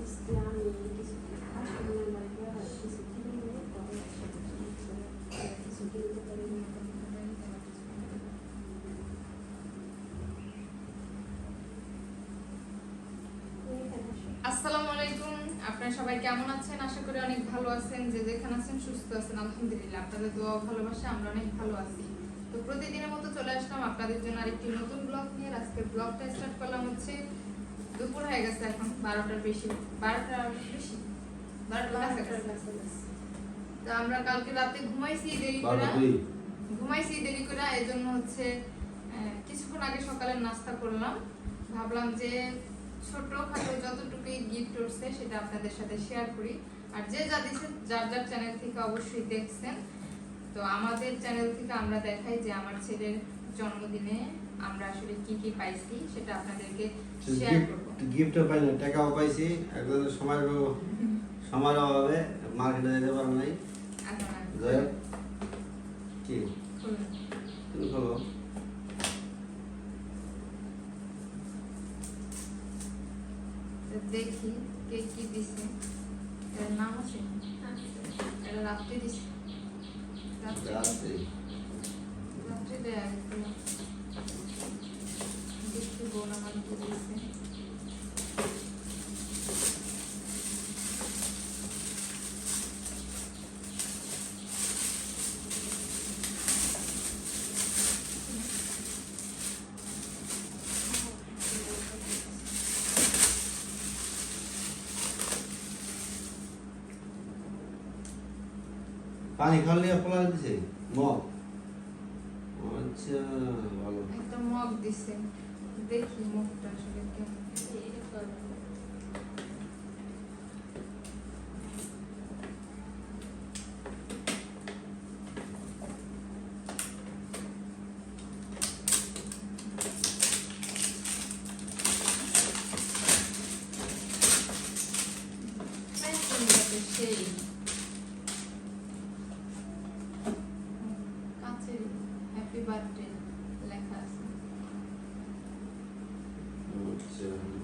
আসসালামু আলাইকুম। আপনারা সবাই কেমন আছেন? আশা করি অনেক ভালো আছেন। যে যেখানে আছেন, সুস্থ আছেন। আলহামদুলিল্লাহ, আপনাদের দোয়া ভালোবাসা আমরা অনেক ভালো আছি। তো প্রতিদিনের মতো চলে আসলাম আপনাদের জন্য আরেকটি নতুন ব্লগ নিয়ে। আজকের ব্লগটা স্টার্ট করলাম হচ্ছে দুপুর হয়ে গেছে এখন বারোটার বেশি বারোটার বেশি? বারোটার কাছাকাছি। তো আমরা কালকে রাতে ঘুমাইছি দেরি করে। ঘুমাইছি দেরি করে এই জন্য হচ্ছে কিছুক্ষণ আগে সকালে নাস্তা করলাম। ভাবলাম যে ছোট খাটো যতটুকুই গিফট উঠছে সেটা আপনাদের সাথে শেয়ার করি। আর যে যা দিচ্ছে যার যার চ্যানেল থেকে অবশ্যই দেখছেন। তো আমাদের চ্যানেল থেকে আমরা দেখাই যে আমার ছেলের জন্মদিনে আমরা আসলে কি কি পাইছি সেটা আপনাদেরকে শেয়ার করব। গিফটও পাই টাকাও পাইছি একজন সময় সময়ের অভাবে। মার্কেটে যেতে পারো নাই। আচ্ছা। কি? তুমি খোলো দেখি কে কি দিছে। এর নাম আছে? এটা রাত্রে দিছে। রাত্রে রাত্রে দেয়া বোন আমার দিছে পানি খাওয়ালে খোলা দিছে? মগ? আচ্ছা ভালো। একটা মগ দিছে। ぜひもっと一緒にやってみて。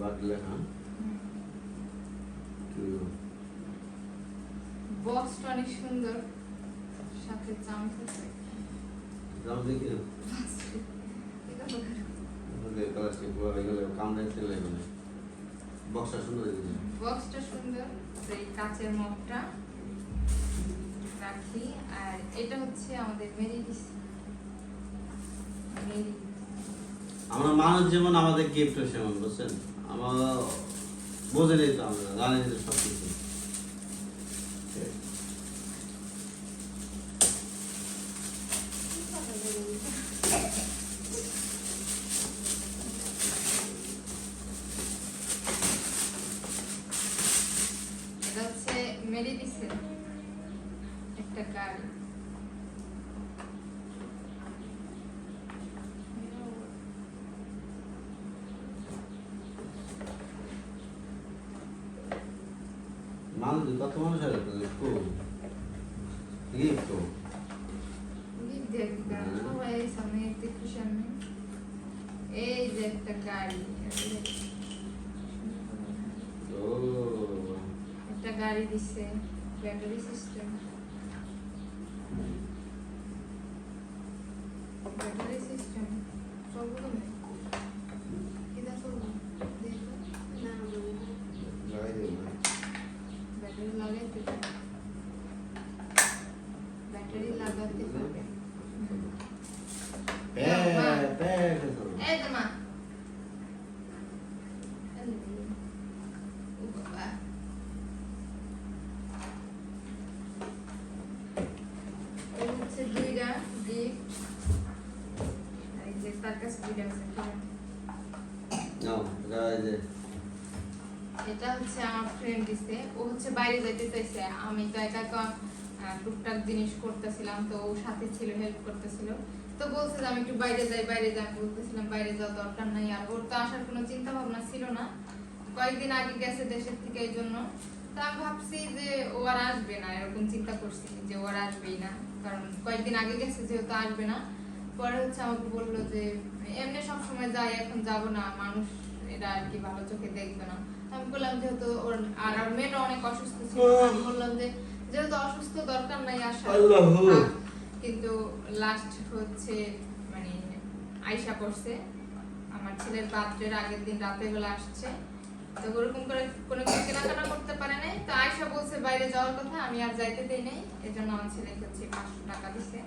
বাদ লেখা বক্সটা অনেক সুন্দর। সাথে চামচ আছে দেখি না। বক্সটা বক্সটা তো কাচের মগটা রাখি। আর এটা হচ্ছে আমাদের মেরি মেরি আমরা মানুষ যেমন আমাদের গিফট সেমন, বুঝছেন? আমরা বোঝে নেই তো আমরা, জানি তো সব কিছু এটা হচ্ছে মেরি ডিসের একটা গাড়ি মানুষ কত মানুষ আছে খুব গিফট দিক দিয়ে গাড়ি হ্যাঁ। সবাই এই সামনে একটু খুশি আমি এই যে একটা গাড়ি ও একটা গাড়ি দিছে ব্যাটারি সিস্টেম ব্যাটারি সিস্টেম সবগুলো নেই কিনা চলবো দেখো লাগাই দেবো না ব্যাটারি লাগাইতে হবে। ব্যাটারি লাগাতে হবে প্যাক প্যাক এই তো মা ও বাবা এই হচ্ছে দুইটা গিফট এই যে তার কাছে দুইটা আছে নাও এটা হচ্ছে আমার ফ্রেন্ড দিছে ও হচ্ছে বাইরে যাইতে চাইছে আমি তো একা টুকটাক জিনিস করতেছিলাম তো ও সাথে ছিল হেল্প করতেছিল তো বলছে যে আমি একটু বাইরে যাই বাইরে যাই আমি বলতেছিলাম বাইরে যাওয়া দরকার নাই আর ওর তো আসার কোনো চিন্তা ভাবনা ছিল না। কয়েকদিন আগে গেছে দেশের থেকে এই জন্য। তা আমি ভাবছি যে ও আর আসবে না এরকম চিন্তা করছি যে ও আর আসবেই না। কারণ কয়েকদিন আগে গেছে যেহেতু আসবে না। পরে হচ্ছে আমাকে বলল যে এমনি সবসময় যাই এখন যাব না মানুষ এটা আর কি ভালো চোখে দেখবে না। আমি বললাম যেহেতু ওর আর আর মেয়েটা অনেক অসুস্থ ছিল আমি বললাম যে যেহেতু অসুস্থ দরকার নাই। থাক। কিন্তু লাস্ট হচ্ছে মানে আয়সা করছে। আমার ছেলের বার্থডের আগের দিন রাতের বেলা আসছে। তো ওরকম করে কোনো কিছু কেনাকাটা করতে পারে নাই। তো আয়সা বলছে বাইরে যাওয়ার কথা আমি আর যাইতে দেই নাই। এজন্য আমার ছেলেকে হচ্ছে পাঁচশো টাকা দিছে।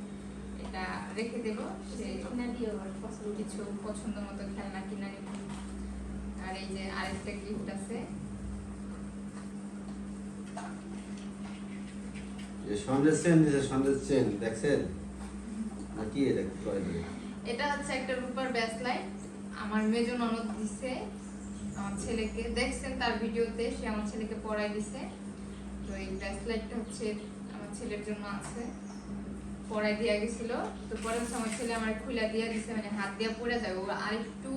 এটা রেখে দেবো। সে কিছু পছন্দ মতো খেলনা কিনা নিব। আর এই যে আরেকটা গিফট আছে। যে সন্দেশ চেন দিছে সন্দেশ চেন দেখছেন? না কি এটা হচ্ছে একটা রূপার ব্যাসলাইট আমার মেজো ননদ দিছে। আমার ছেলেকে দেখছেন তার ভিডিওতে সে আমার ছেলেকে পড়াই দিছে। তো এই ব্যাসলাইটটা হচ্ছে আমার ছেলের জন্য আছে। পড়াই দিয়া গেছিল। তো পরে হচ্ছে আমার ছেলে আমার খুলে দিয়ে দিছে মানে হাত দিয়ে পড়ে যাবে ও আর একটু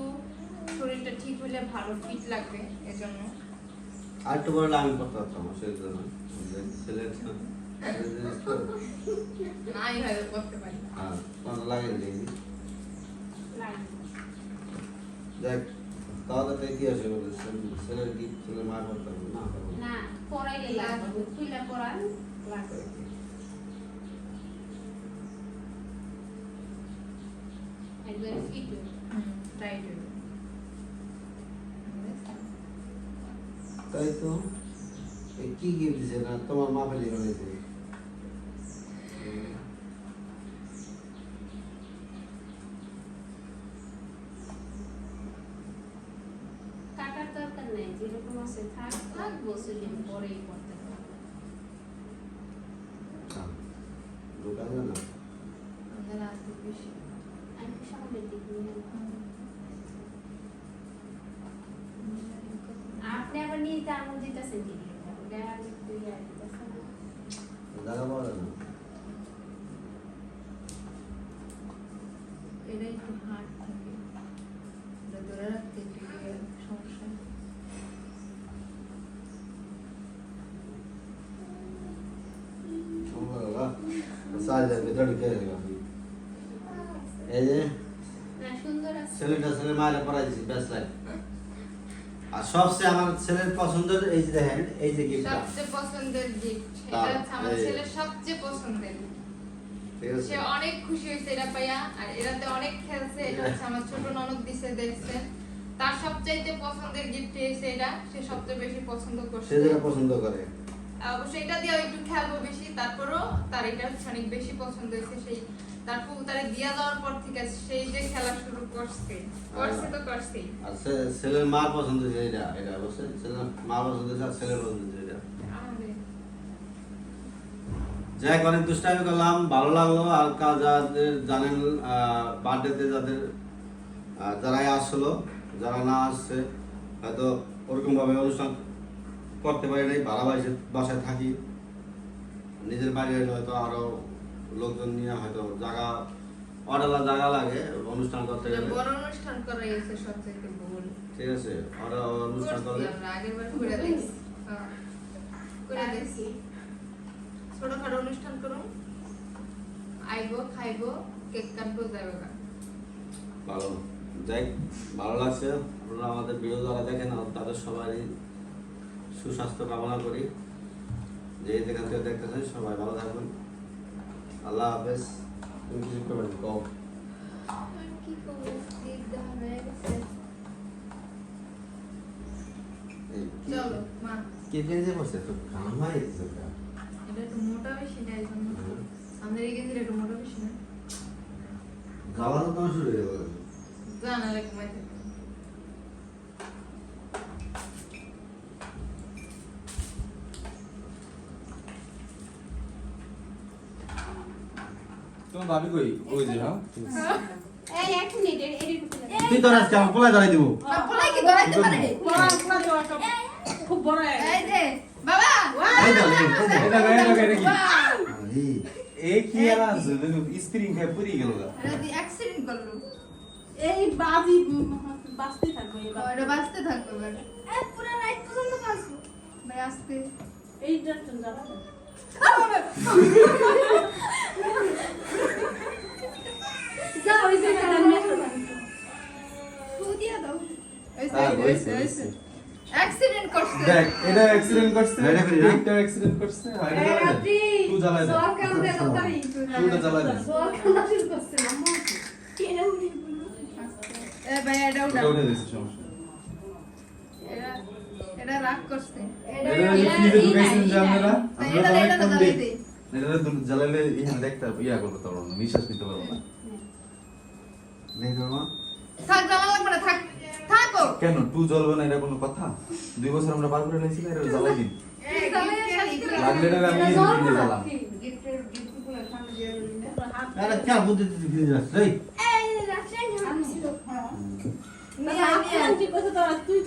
শরীরটা ঠিক হলে ভালো ফিট লাগবে এজন্য। আর একটু বড় আমি করতে পারতাম সেই জন্য। ছেলের। নাই হয়তো করতে পারি আর কোনো লাগে দেখি দেখ তাহলে তো? কি তাই তো কি গিফট দিছে না? তোমার মা ফেলি বানাইছে কাটার দরকার নেই যেরকম আছে থাক থাক বছরদিন পরেই করতে পারবে না? বেশি আমি আপনি আবার নিয়ে তার মধ্যে দিতেছেন কি আর দিতেছেন না। জায়গা পাওয়া যায় না এটা একটু হার্ড থাকে এটা ধরে রাখতে একটু ইয়ে সমস্যা সাইজের ভিতরে ঢুকে গেল এই যে না সুন্দর আছে। ছেলেটা ছেলে মায়ের পড়াই দিছি ব্যাস লাইট আর সবচেয়ে আমার ছেলের পছন্দের এই যে দেখেন এই যে গিফটটা সবচেয়ে পছন্দের গিফট এটা তার- আমার ছেলের সবচেয়ে পছন্দের সে অনেক খুশি হয়েছে এটা পাইয়া আর এরাতে অনেক খেলছে এটা হচ্ছে আমার ছোট ননদ দিছে দেখছেন তার সবচাইতে পছন্দের গিফট হয়েছে এটা সে সবচেয়ে বেশি পছন্দ করছে। সে যেটা পছন্দ করে। অবশ্যই এটা একটু খেলব বেশি। তারপরও তার এটা অনেক বেশি পছন্দ হয়েছে। সেই তারপর তারে দিয়া দেওয়ার পর থেকে সেই যে খেলা শুরু করছে করছে তো করছেই। আর ছে- ছেলের মা পছন্দ হয়েছে এটা এটা ছেলের মা পছন্দ হয়েছে আর ছেলের পছন্দ হয়েছে এটা। যাই হোক, অনেক দুষ্টামি করলাম ভালো লাগল। আর যাদের জানেন বার্থডেতে যাদের যারাই আসলো যারা না আসছে হয়তো ওরকম ভাবে অনুষ্ঠান করতে পারি নাই ভাড়া বাসায় বাসায় থাকি। নিজের বাড়ি হয়তো আরও লোকজন নিয়ে হয়তো জায়গা অডালা জায়গা লাগে অনুষ্ঠান করতে গেলে। বড় অনুষ্ঠান করা গেছে সবচেয়ে ভুল। ঠিক আছে অনুষ্ঠান করলে। আগের বার করে দেখছি হ্যাঁ, করে দেখছি ছোটখাটো অনুষ্ঠান করুন। আইবো খাইবো কেক কাটবো যাবে ভালো। যাই ভালো লাগছে। আপনারা আমাদের ভিডিও যারা দেখেন তাদের সবাই সুস্বাস্থ্য কামনা করি। যে যেখান থেকে দেখতেছেন সবাই ভালো থাকবেন। আল্লাহ হাফেজ। তুমি কিছু করবেন কও। আর কি? করব ঈদ দেওয়া হয়ে গেছে। এই কি- চলো মা কে পেয়ে বসে তো দিছে এটা একটু মোটা বেশি না এই জন্য। আমাদের এই গেঞ্জিটা একটু মোটা বেশি না। খাওয়া তো শুরু হয়ে গেল। জানা রে তোমার ভাবি কই? ওই যে হ্যাঁ? তুই তো আজকে আমার পোলায় দাঁড়াই দিব। বলাই কি ধরাইতে পারে? খুব বড় এই যে বাবা এই দাও, এই দাও, এই দাও। এটা গায়ে এটা গায়ে নাকি এই, এই কি আর আছে? দেখো পুরি গেল গা। এটা অ্যাক্সিডেন্ট করল। এই বাজি বাঁচতে থাকবে এই বাজি। বাঁচতে থাকবে এ পুরো রাত পর্যন্ত বাঁচবো। ভাই আজকে এই ডাক্তার যারা হ্যাঁ। অ্যাক্সিডেন্ট করছে দেখ এটা অ্যাক্সিডেন্ট করছে এটা না? একটা অ্যাক্সিডেন্ট করছে আর এটা তুই জ্বালাই দে সরকার দে দত্তরি তুইটা জ্বালাই দে সরকার শুরু করছে না এ ভাই এটা ওটা উঠে দিছে সমস্যা এটা রাগ করছে। এটা যে ফ্রিজে ঢুকাইছেন যে আপনারা আমরা তো অনেক এটা দু- জ্বালাইলে দেখতে ইয়া করতে পারব না নিঃশ্বাস নিতে পারব না। দেখো মা। থাক জ্বালা লাগবে না থাক। থাকো। কেন? টু জ্বলবে না এটা কোনো কথা? দুই বছর আমরা পার করে নিয়েছি এটা জ্বালাই দিন। লাগলে না আমি নিজে নিজে জ্বালাম। আরে কেন বুদ্ধি দিতে ফিরে যাচ্ছে এই। এই রাখছেন আমি ছিল নিয়ে আয়, নিয়ে আয়। তুই